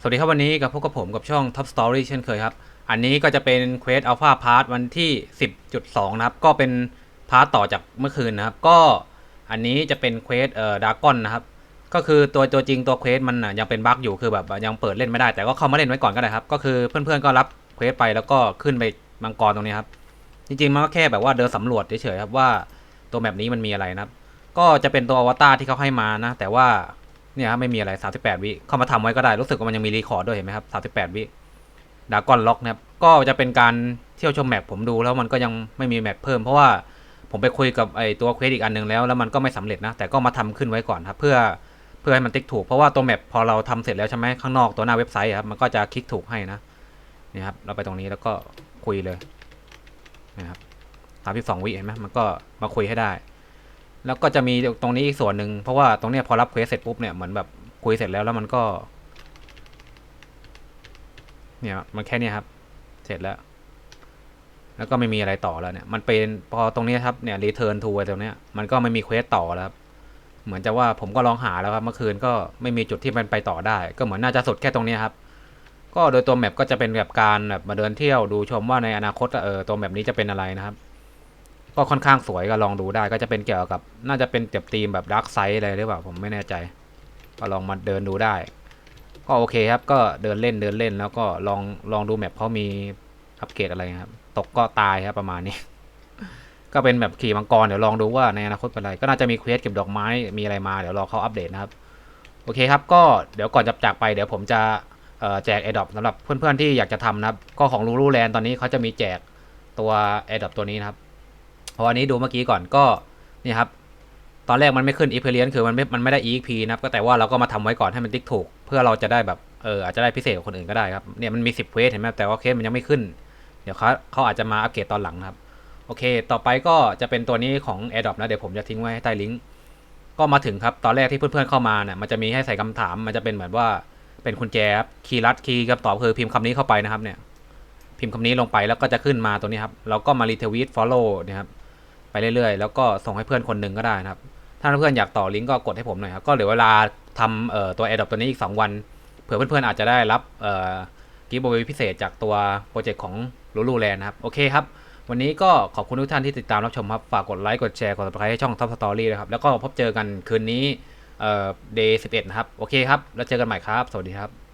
สวัสดีครับวันนี้กับพวกกับผมกับช่อง Top Story เช่นเคยครับ อันนี้ก็จะเป็นเควสอัลฟาพาร์ทวันที่ 10.2 นะครับ ก็เป็นพาร์ทต่อจากเมื่อคืนนะครับ ก็อันนี้จะเป็นเควสเอ่อดากอนนะครับ ก็คือตัวตัวจริงตัวเควสมันยังเป็นบั๊กอยู่คือแบบยังเปิดเล่นไม่ได้ แต่ก็เข้ามาเล่นไว้ก่อนก็ได้ครับ ก็คือเพื่อนๆก็รับเควสไปแล้วก็ขึ้นไปมังกรตรงนี้ครับ จริงๆมันก็แค่แบบว่าเดินสำรวจเฉยๆครับว่าตัวแบบนี้มันมีอะไรนะครับ ก็จะเป็นตัวอวตารที่เขาให้มานะ แต่ว่า เนี่ยครับไม่มีอะไร 38 วิเข้ามาทำไว้ก็ได้รู้สึกว่ามันยังมีรีคอร์ดด้วยเห็นไหมครับ38 วิดากอนล็อกนะครับก็จะเป็นการเที่ยวชมแมปผมดูแล้วมันก็ยังไม่มีแมปเพิ่มเพราะว่าผมไปคุยกับไอตัวเควสอีกอันหนึ่งแล้วแล้วมันก็ไม่สำเร็จนะ แต่ก็มาทำขึ้นไว้ก่อนครับเพื่อเพื่อให้มันติ๊กถูกเพราะว่าตัวแมปพอเราทำเสร็จแล้วใช่ไหมข้างนอกตัวหน้าเว็บไซต์ครับมันก็จะคลิกถูกให้นะนี่ครับเราไปตรงนี้แล้วก็คุยเลยนะครับสามสิบสองวิเห็นไหมมันก็มาคุยให้ได้ แล้วก็จะมีตรงนี้อีกส่วนหนึ่งเพราะว่าตรงเนี้ยพอรับเควสเสร็จปุ๊บเนี่ยเหมือนแบบคุยเสร็จแล้วแล้วมันก็ เนี่ยมันแค่นี้ครับ เสร็จแล้ว แล้วก็ไม่มีอะไรต่อแล้วเนี่ย มันเป็นพอตรงนี้ครับเนี่ยรีเทิร์นทูตรงเนี้ยมันก็ไม่มีเควสต่อแล้วครับเหมือนจะว่าผมก็ลองหาแล้วครับเมื่อคืนก็ไม่มีจุดที่มันไปต่อได้ ก็เหมือนน่าจะสุดแค่ตรงเนี้ยครับ ก็โดยตัวแมปก็จะเป็นแบบการแบบมาเดินเที่ยวดูชมว่าในอนาคตเออตัวแมปนี้จะเป็นอะไรนะครับ ก็ค่อนข้างสวยก็ลองดูได้ก็จะเป็นเกี่ยวกับ น่าจะเป็นเก็บธีมแบบดาร์กไซด์อะไรหรือเปล่าผมไม่แน่ใจ ก็ลองมาเดินดูได้ ก็โอเคครับ ก็เดินเล่นเดินเล่น แล้วก็ลองลองดูแมปเขามีอัปเกรดอะไรครับ ตกก็ตายครับประมาณนี้ ก็เป็นแบบขี่มังกรเดี๋ยวลองดูว่าในอนาคตเป็นอะไร ก็น่าจะมีเควสเก็บดอกไม้มีอะไรมาเดี๋ยวรอเขาอัปเดตนะครับ โอเคครับ ก็เดี๋ยวก่อนจะจากไปเดี๋ยวผมจะเอ่อแจก a อ o p สำหรับเพื่อนๆที่อยากจะทำนะครับ ก็ของลูลูแลนตอนนี้เขาจะมีแจกตัว a อด o p ตัวนี้นะครับ พราะอันนี้ดูเมื่อกี้ก่อนก็นี่ครับตอนแรกมันไม่ขึ้นอีเพเลียนคือมันไม่ มันไม่ได้ EXP นะครับ ก็แต่ว่าเราก็มาทำไว้ก่อนให้มันติ๊กถูก เพื่อเราจะได้แบบ เอออาจจะได้พิเศษกว่าคนอื่นก็ได้ครับ เนี่ยมันมี 10เควสเห็นไหมแต่ว่าเคสมันยังไม่ขึ้น เดี๋ยวเขาเขาอาจจะมาอัปเกรดตอนหลังครับ โอเค ต่อไปก็จะเป็นตัวนี้ของ a อ o p นะ เดี๋ยวผมจะทิ้งไว้ให้ใต้ลิงก์ ก็มาถึงครับ ตอนแรกที่เพื่อนๆเข้ามาเนี่ย มันจะมีให้ใส่คำถาม มันจะเป็นเหมือนว่า เป็นคุณแจครับคีย์ลัด คีย์กับตอบคือพิมพ์คำนี้เข้าไปนะครับ เนี่ย พิมพ์คำนี้ลงไปแล้วก็จะขึ้นมาตัวนี้ครับ เราก็มารีทวีต follow นะครับ ไปเรื่อยๆ แล้วก็ส่งให้เพื่อนคนหนึ่งก็ได้นะครับ ถ้าเพื่อนอยากต่อลิงก์ก็กดให้ผมหน่อยครับ ก็เหลือเวลาทำเอ่อตัว Adopt ตัวนี้อีก 2 วัน เผื่อเพื่อนๆอาจจะได้รับเอ่อกิฟต์บริพิเศษจากตัวโปรเจกต์ของ Lulu Land นะครับ โอเคครับ วันนี้ก็ขอบคุณทุกท่านที่ติดตามรับชมครับ ฝากกดไลค์ กดแชร์ กด subscribe ให้ช่อง Top Story นะครับ แล้วก็พบเจอกันคืนนี้เอ่อ day 11นะครับ โอเคครับ แล้วเจอกันใหม่ครับ สวัสดีครับ